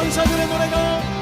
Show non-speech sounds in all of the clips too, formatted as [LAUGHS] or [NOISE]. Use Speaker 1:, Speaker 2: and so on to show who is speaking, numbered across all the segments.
Speaker 1: 천사들의 노래가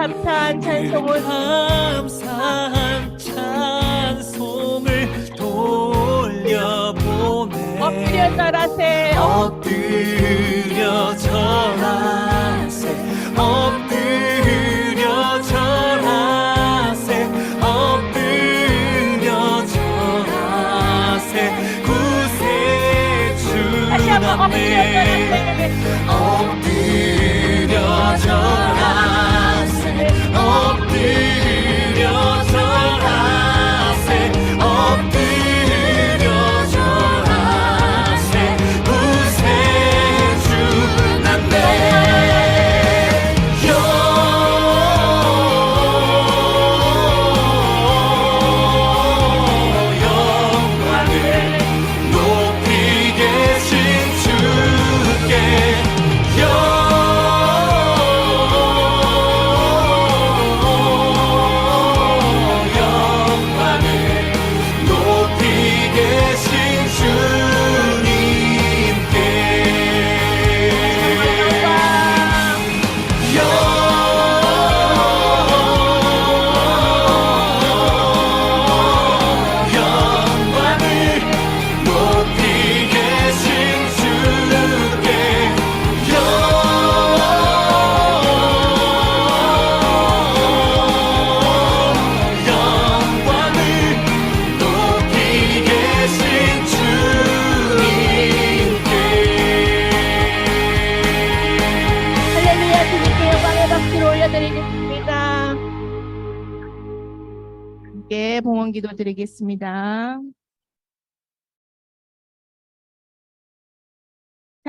Speaker 2: 감사한 찬송을.
Speaker 1: 감사한 찬송을 돌려보내.
Speaker 2: 엎드려 절하세.
Speaker 1: 엎드려 절하세. 엎드려 절하세. 엎드려 절하세. 구세주
Speaker 2: 다시 절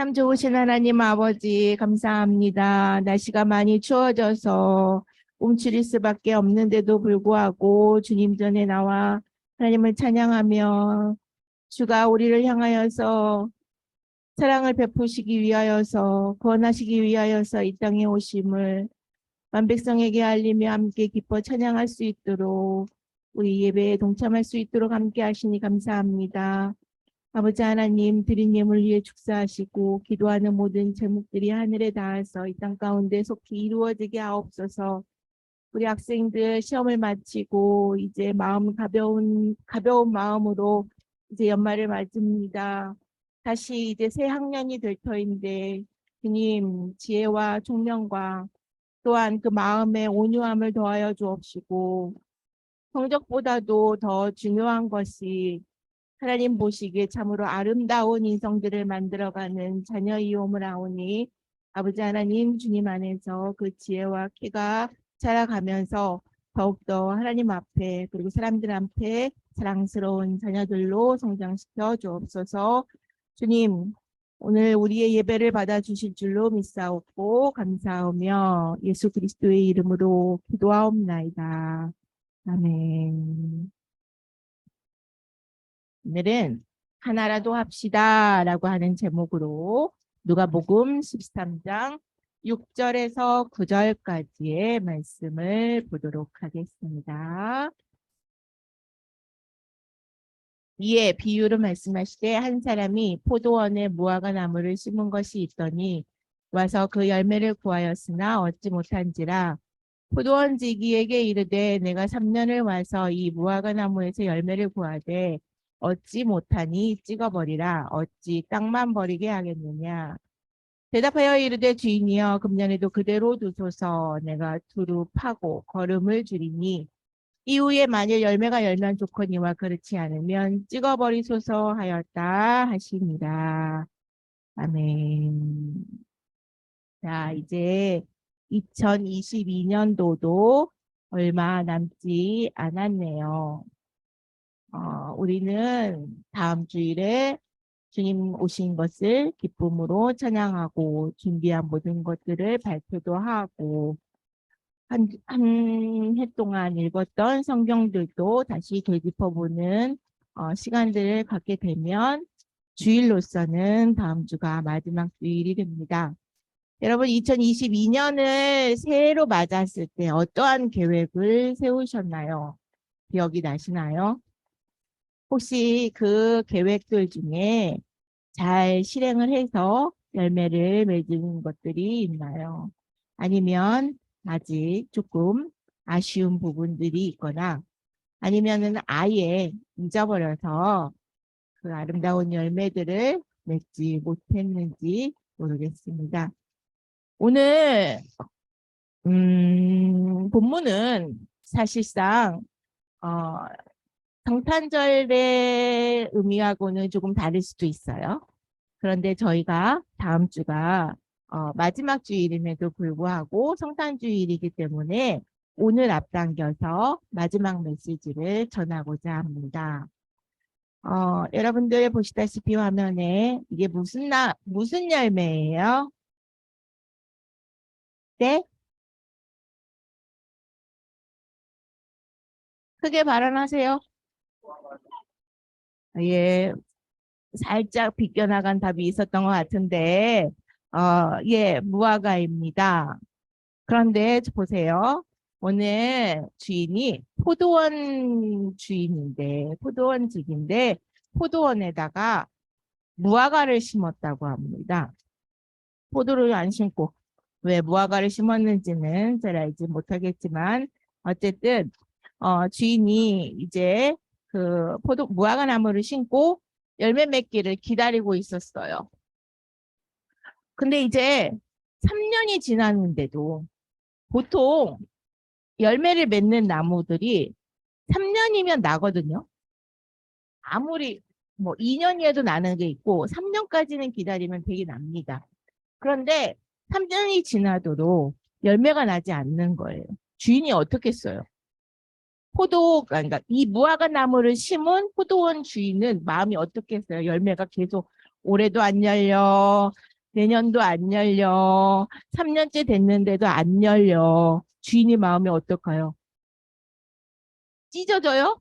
Speaker 2: 참 좋으신 하나님 아버지 감사합니다. 날씨가 많이 추워져서 움츠릴 수밖에 없는데도 불구하고 주님 전에 나와 하나님을 찬양하며 주가 우리를 향하여서 사랑을 베푸시기 위하여서 구원하시기 위하여서 이 땅에 오심을 만백성에게 알리며 함께 기뻐 찬양할 수 있도록 우리 예배에 동참할 수 있도록 함께 하시니 감사합니다. 아버지 하나님 드린 예물 위에 축사하시고 기도하는 모든 제목들이 하늘에 닿아서 이 땅 가운데 속히 이루어지게 하옵소서. 우리 학생들 시험을 마치고 이제 마음 가벼운 가벼운 마음으로 이제 연말을 맞습니다. 다시 이제 새 학년이 될 터인데 주님 지혜와 총명과 또한 그 마음의 온유함을 더하여 주옵시고 성적보다도 더 중요한 것이 하나님 보시기에 참으로 아름다운 인성들을 만들어가는 자녀이옴을 아오니 아버지 하나님 주님 안에서 그 지혜와 키가 자라가면서 더욱더 하나님 앞에 그리고 사람들 앞에 사랑스러운 자녀들로 성장시켜 주옵소서 주님 오늘 우리의 예배를 받아주실 줄로 믿사옵고 감사하며 예수 그리스도의 이름으로 기도하옵나이다. 아멘. 오늘은 하나라도 합시다 라고 하는 제목으로 누가복음 13장 6절에서 9절까지의 말씀을 보도록 하겠습니다. 이에 비유로 말씀하시되 한 사람이 포도원에 무화과 나무를 심은 것이 있더니 와서 그 열매를 구하였으나 얻지 못한지라 포도원 지기에게 이르되 내가 3년을 와서 이 무화과 나무에서 열매를 구하되 얻지 못하니 찍어버리라 어찌 땅만 버리게 하겠느냐 대답하여 이르되 주인이여 금년에도 그대로 두소서 내가 두루 파고 걸음을 줄이니 이후에 만일 열매가 열면 좋거니와 그렇지 않으면 찍어버리소서 하였다 하시니라. 아멘. 자, 이제 2022년도도 얼마 남지 않았네요. 어, 우리는 다음 주일에 주님 오신 것을 기쁨으로 찬양하고 준비한 모든 것들을 발표도 하고 한, 한해 동안 읽었던 성경들도 다시 되짚어보는 어, 시간들을 갖게 되면 주일로서는 다음 주가 마지막 주일이 됩니다. 여러분 2022년을 새해로 맞았을 때 어떠한 계획을 세우셨나요? 기억이 나시나요? 혹시 그 계획들 중에 잘 실행을 해서 열매를 맺은 것들이 있나요? 아니면 아직 조금 아쉬운 부분들이 있거나 아니면은 아예 잊어버려서 그 아름다운 열매들을 맺지 못했는지 모르겠습니다. 오늘 음, 본문은 사실상 어, 성탄절의 의미하고는 조금 다를 수도 있어요. 그런데 저희가 다음 주가 어, 마지막 주일임에도 불구하고 성탄주일이기 때문에 오늘 앞당겨서 마지막 메시지를 전하고자 합니다. 어, 여러분들 보시다시피 화면에 이게 무슨 나, 무슨 열매예요? 네? 크게 발언하세요. 예, 살짝 비껴나간 답이 있었던 것 같은데, 어, 예, 무화과입니다. 그런데 보세요. 오늘 주인이 포도원 주인인데, 포도원 집인데, 포도원에다가 무화과를 심었다고 합니다. 포도를 안 심고, 왜 무화과를 심었는지는 잘 알지 못하겠지만, 어쨌든, 어, 주인이 이제 그 포도, 무화과 나무를 심고 열매 맺기를 기다리고 있었어요. 근데 이제 3년이 지났는데도 보통 열매를 맺는 나무들이 3년이면 나거든요. 아무리 뭐 2년이라도 나는 게 있고 3년까지는 기다리면 되게 납니다. 그런데 3년이 지나도록 열매가 나지 않는 거예요. 주인이 어떻겠어요? 포도, 그러니까 이 무화과 나무를 심은 포도원 주인은 마음이 어떻겠어요? 열매가 계속 올해도 안 열려, 내년도 안 열려, 3년째 됐는데도 안 열려. 주인이 마음이 어떨까요? 찢어져요?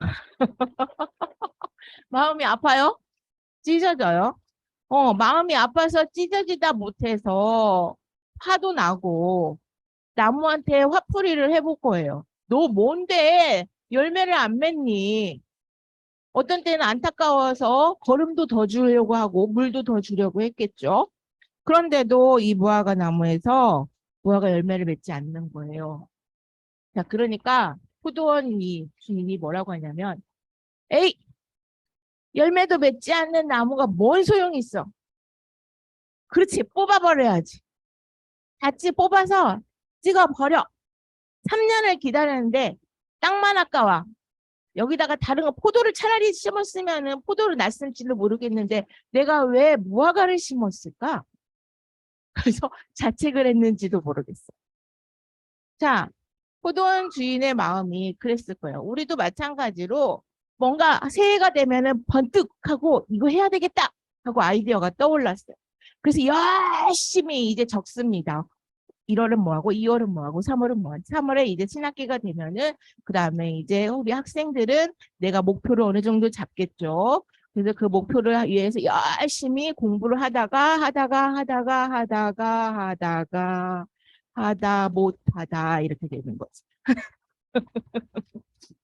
Speaker 2: [LAUGHS] 마음이 아파요? 찢어져요? 어, 마음이 아파서 찢어지다 못해서 화도 나고 나무한테 화풀이를 해볼 거예요. 너 뭔데 열매를 안 맺니? 어떤 때는 안타까워서 걸음도 더 주려고 하고 물도 더 주려고 했겠죠. 그런데도 이 무화과 나무에서 무화과 열매를 맺지 않는 거예요. 자, 그러니까 포도원 이 주인이 뭐라고 하냐면, 에이, 열매도 맺지 않는 나무가 뭔 소용이 있어? 그렇지, 뽑아버려야지. 같이 뽑아서 찍어버려. 3년을 기다렸는데 땅만 아까워. 여기다가 다른 거 포도를 차라리 심었으면은 포도를 났을지도 모르겠는데 내가 왜 무화과를 심었을까? [LAUGHS] 그래서 자책을 했는지도 모르겠어. 자, 포도원 주인의 마음이 그랬을 거예요. 우리도 마찬가지로 뭔가 새해가 되면은 번뜩하고 이거 해야 되겠다 하고 아이디어가 떠올랐어요. 그래서 열심히 이제 적습니다. 1월은 뭐하고 2월은 뭐하고 3월은 뭐하고 3월에 이제 신학기가 되면은 그 다음에 이제 우리 학생들은 내가 목표를 어느 정도 잡겠죠. 그래서 그 목표를 위해서 열심히 공부를 하다가 하다가 하다가 하다가 하다가 하다 못하다 이렇게 되는 거죠. [LAUGHS]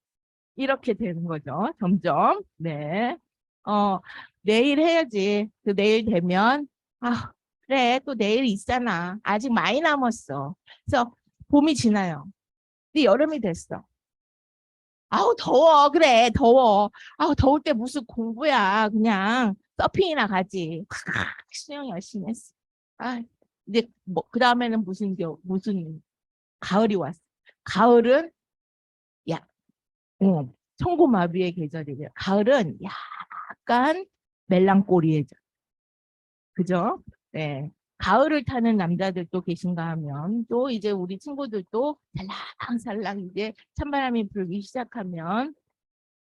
Speaker 2: 이렇게 되는 거죠. 점점. 네. 어, 내일 해야지. 그 내일 되면 아, 그래, 또 내일 있잖아. 아직 많이 남았어. 그래서 봄이 지나요. 근데 여름이 됐어. 아우, 더워. 그래, 더워. 아우, 더울 때 무슨 공부야. 그냥 서핑이나 가지. 하, [LAUGHS] 수영 열심히 했어. 아, 이제 뭐, 그 다음에는 무슨, 겨, 무슨, 가을이 왔어. 가을은, 야, 어, 청고마비의 계절이래요. 가을은 약간 멜랑꼬리의 절. 그죠? 네. 가을을 타는 남자들도 계신가 하면 또 이제 우리 친구들도 살랑살랑 이제 찬바람이 불기 시작하면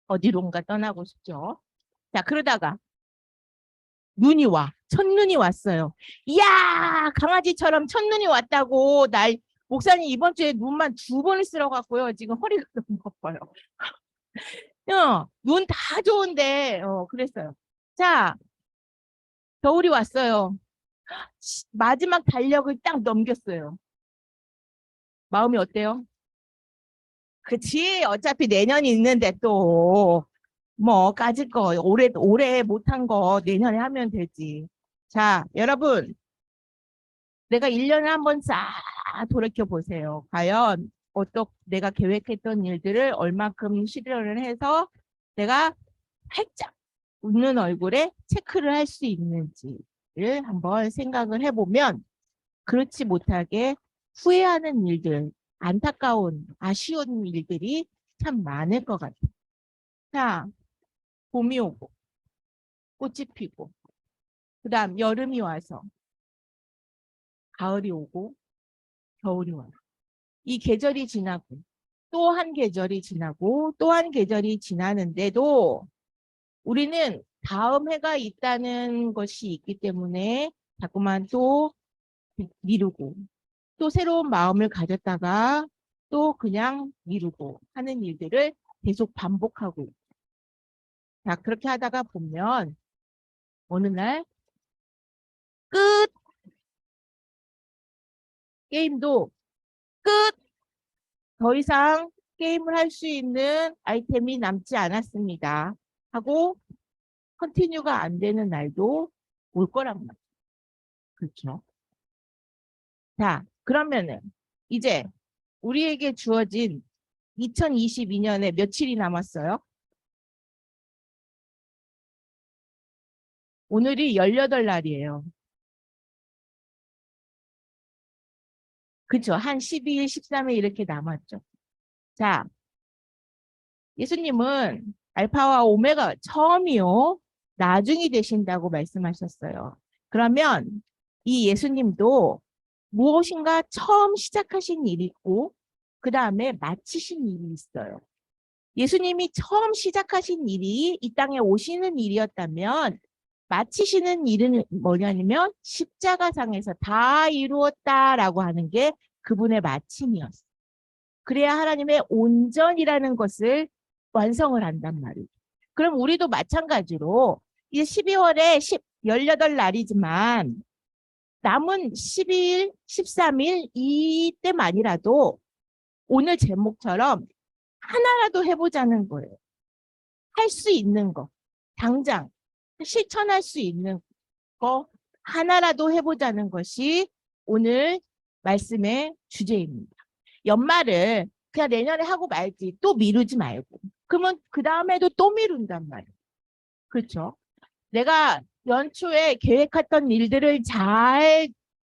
Speaker 2: 어디론가 떠나고 싶죠. 자, 그러다가 눈이 와. 첫눈이 왔어요. 이야! 강아지처럼 첫눈이 왔다고 날 목사님 이번 주에 눈만 두 번을 쓸어 갖고요. 지금 허리가 [LAUGHS] 너무 아파요. 어, 눈 다 좋은데 어, 그랬어요. 자, 겨울이 왔어요. 시- 마지막 달력을 딱 넘겼어요. 마음이 어때요? 그치. 어차피 내년이 있는데 또, 뭐, 까짓 거, 올해, 올해 못한 거 내년에 하면 되지. 자, 여러분. 내가 1년에 한 번 싹 돌이켜 보세요. 과연 어떻 내가 계획했던 일들을 얼마큼 실현을 해서 내가 활짝 웃는 얼굴에 체크를 할 수 있는지 를 한번 생각을 해보면 그렇지 못하게 후회하는 일들, 안타까운, 아쉬운 일들이 참 많을 것 같아요. 자, 봄이 오고, 꽃이 피고, 그 다음 여름이 와서, 가을이 오고, 겨울이 와요. 이 계절이 지나고, 또 한 계절이 지나고, 또 한 계절이 지나는데도 우리는 다음 해가 있다는 것이 있기 때문에 자꾸만 또 미루고, 또 새로운 마음을 가졌다가 또 그냥 미루고 하는 일들을 계속 반복하고. 자, 그렇게 하다가 보면 어느 날 끝! 게임도 끝! 더 이상 게임을 할 수 있는 아이템이 남지 않았습니다. 하고 컨티뉴가 안 되는 날도 올 거란 말이에요. 그렇죠? 자, 그러면은 이제 우리에게 주어진 2022년에 며칠이 남았어요? 오늘이 18날이에요. 그쵸? 한 12일, 13일 이렇게 남았죠. 자, 예수님은 알파와 오메가 처음이요. 나중이 되신다고 말씀하셨어요. 그러면 이 예수님도 무엇인가 처음 시작하신 일이 있고 그 다음에 마치신 일이 있어요. 예수님이 처음 시작하신 일이 이 땅에 오시는 일이었다면 마치시는 일은 뭐냐면 십자가상에서 다 이루었다라고 하는 게 그분의 마침이었어요. 그래야 하나님의 온전이라는 것을 완성을 한단 말이에요. 그럼 우리도 마찬가지로 이제 12월에 10, 18날이지만 남은 12일, 13일 이때만이라도 오늘 제목처럼 하나라도 해보자는 거예요. 할 수 있는 거, 당장 실천할 수 있는 거 하나라도 해보자는 것이 오늘 말씀의 주제입니다. 연말을 그냥 내년에 하고 말지 또 미루지 말고 그러면 그 다음에도 또 미룬단 말이에요. 그렇죠? 내가 연초에 계획했던 일들을 잘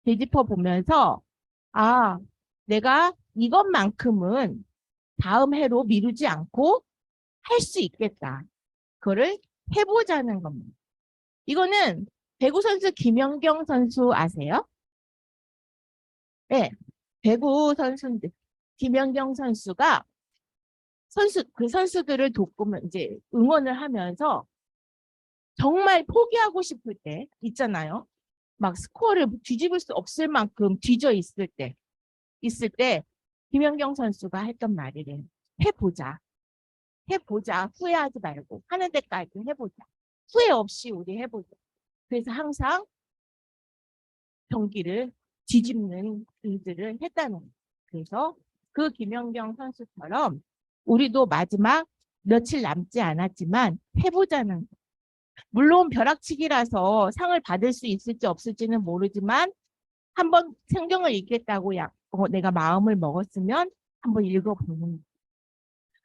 Speaker 2: 되짚어 보면서 아 내가 이것만큼은 다음 해로 미루지 않고 할 수 있겠다. 그거를 해보자는 겁니다. 이거는 배구 선수 김연경 선수 아세요? 네, 배구 선수인데 김연경 선수가 선수 그 선수들을 돕고 이제 응원을 하면서 정말 포기하고 싶을 때 있잖아요. 막 스코어를 뒤집을 수 없을 만큼 뒤져 있을 때 있을 때 김연경 선수가 했던 말이래. 해보자. 해보자. 후회하지 말고 하는 데까지 해보자. 후회 없이 우리 해보자. 그래서 항상 경기를 뒤집는 일들을 했다는 거예요. 그래서 그 김연경 선수처럼 우리도 마지막 며칠 남지 않았지만 해보자는. 물론 벼락치기라서 상을 받을 수 있을지 없을지는 모르지만 한번 성경을 읽겠다고 약, 어, 내가 마음을 먹었으면 한번 읽어보는.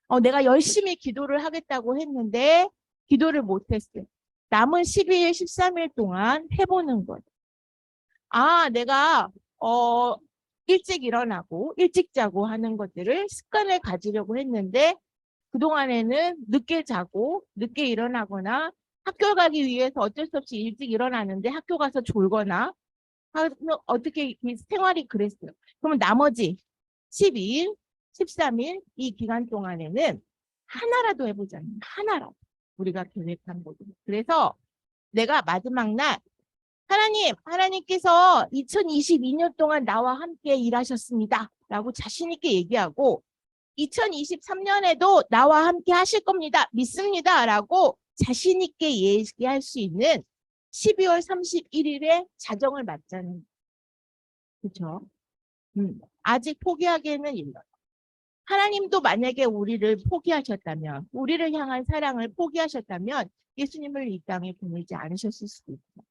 Speaker 2: 어, 내가 열심히 기도를 하겠다고 했는데 기도를 못했어요. 남은 12일, 13일 동안 해보는 거예요. 아, 내가 어, 일찍 일어나고 일찍 자고 하는 것들을 습관을 가지려고 했는데 그동안에는 늦게 자고 늦게 일어나거나 학교 가기 위해서 어쩔 수 없이 일찍 일어나는데 학교 가서 졸거나 하- 어떻게 이 생활이 그랬어요. 그러면 나머지 12일, 13일 이 기간 동안에는 하나라도 거예요. 하나라도 우리가 계획한 거죠. 그래서 내가 마지막 날 하나님, 하나님께서 2022년 동안 나와 함께 일하셨습니다. 라고 자신 있게 얘기하고 2023년에도 나와 함께 하실 겁니다. 믿습니다. 라고 자신 있게 얘기할 수 있는 12월 31일에 자정을 맞자는 그렇죠? 음, 아직 포기하기에는 일러. 하나님도 만약에 우리를 포기하셨다면, 우리를 향한 사랑을 포기하셨다면 예수님을 이 땅에 보내지 않으셨을 수도 있어요.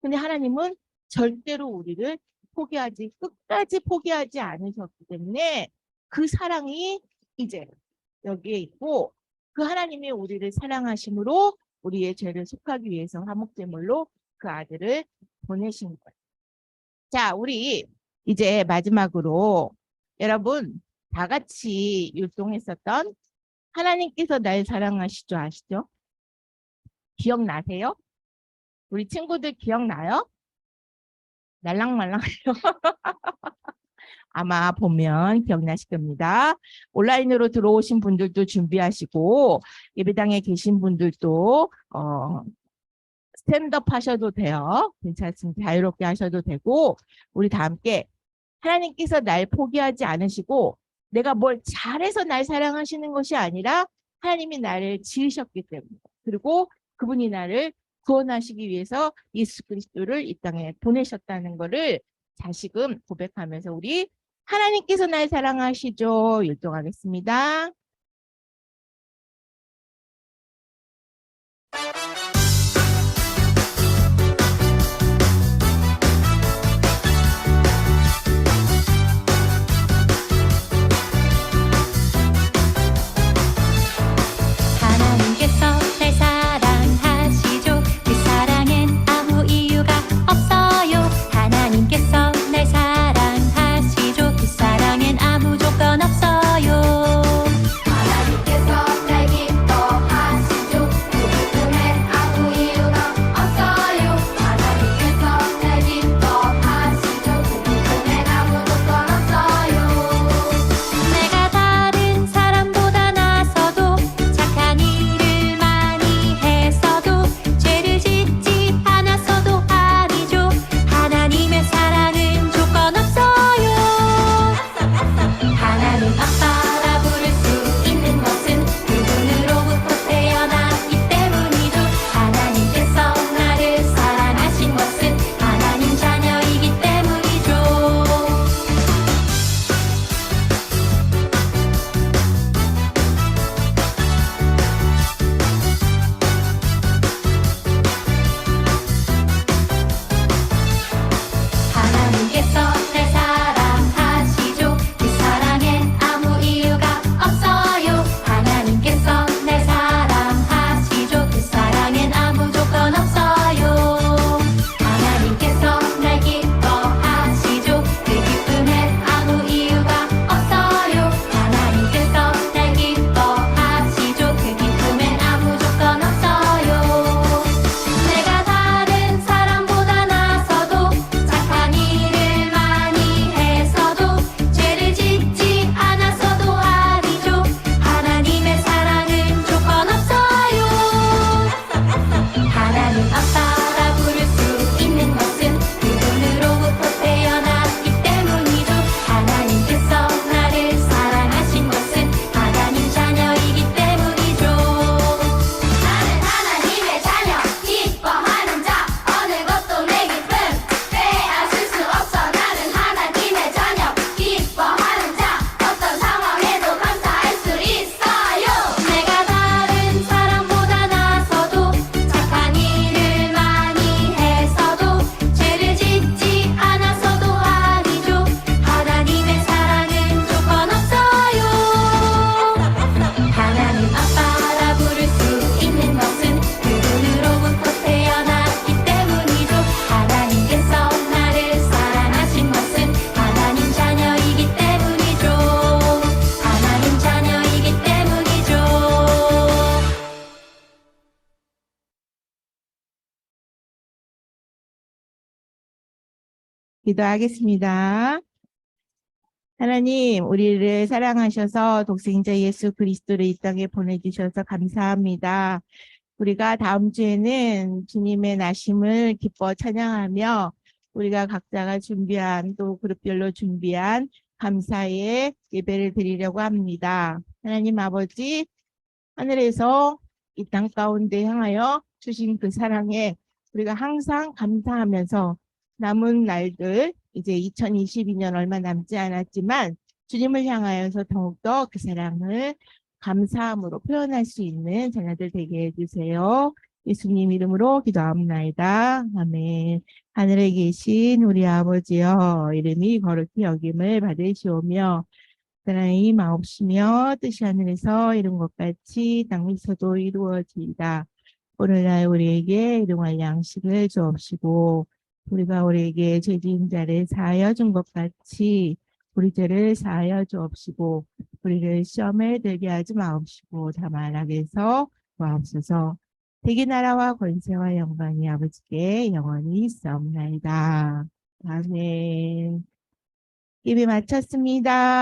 Speaker 3: 근데 하나님은 절대로 우리를 포기하지, 끝까지 포기하지 않으셨기 때문에 그 사랑이 이제 여기에 있고 그 하나님이 우리를 사랑하심으로 우리의 죄를 속하기 위해서 화목제물로 그 아들을 보내신 거예요. 자, 우리 이제 마지막으로 여러분 다 같이 율동했었던 하나님께서 날 사랑하시죠 아시죠? 기억나세요? 우리 친구들 기억나요? 날랑말랑해요. [LAUGHS] 아마 보면 기억나실 겁니다. 온라인으로 들어오신 분들도 준비하시고 예배당에 계신 분들도 어, 스탠드업 하셔도 돼요. 괜찮습니다. 자유롭게 하셔도 되고 우리 다 함께 하나님께서 날 포기하지 않으시고 내가 뭘 잘해서 날 사랑하시는 것이 아니라 하나님이 나를 지으셨기 때문에 그리고 그분이 나를 구원하시기 위해서 예수 그리스도를 이 땅에 보내셨다는 것을 다시금 고백하면서 우리 하나님께서 날 사랑하시죠 율동하겠습니다. 기도하겠습니다. 하나님, 우리를 사랑하셔서 독생자 예수 그리스도를 이 땅에 보내주셔서 감사합니다. 우리가 다음 주에는 주님의 나심을 기뻐 찬양하며 우리가 각자가 준비한 또 그룹별로 준비한 감사의 예배를 드리려고 합니다. 하나님 아버지, 하늘에서 이 땅 가운데 향하여 주신 그 사랑에 우리가 항상 감사하면서 남은 날들 이제 2022년 얼마 남지 않았지만 주님을 향하여서 더욱더 그 사랑을 감사함으로 표현할 수 있는 자녀들 되게 해주세요.
Speaker 2: 예수님 이름으로 기도합나이다. 아멘. 하늘에 계신 우리 아버지여 이름이 거룩히 여김을 받으시오며 사랑이 마옵시며 뜻이 하늘에서 이룬 것 같이 땅에서도 이루어지이다. 오늘날 우리에게 일용할 양식을 주옵시고 우리가 우리에게 죄진 자를 사하여 준 것 같이 우리 죄를 사하여 주옵시고 우리를 시험에 들게 하지 마옵시고 다만 악에서 구하옵소서 대기 나라와 권세와 영광이 아버지께 영원히 있사옵나이다. 아멘. 예배 마쳤습니다.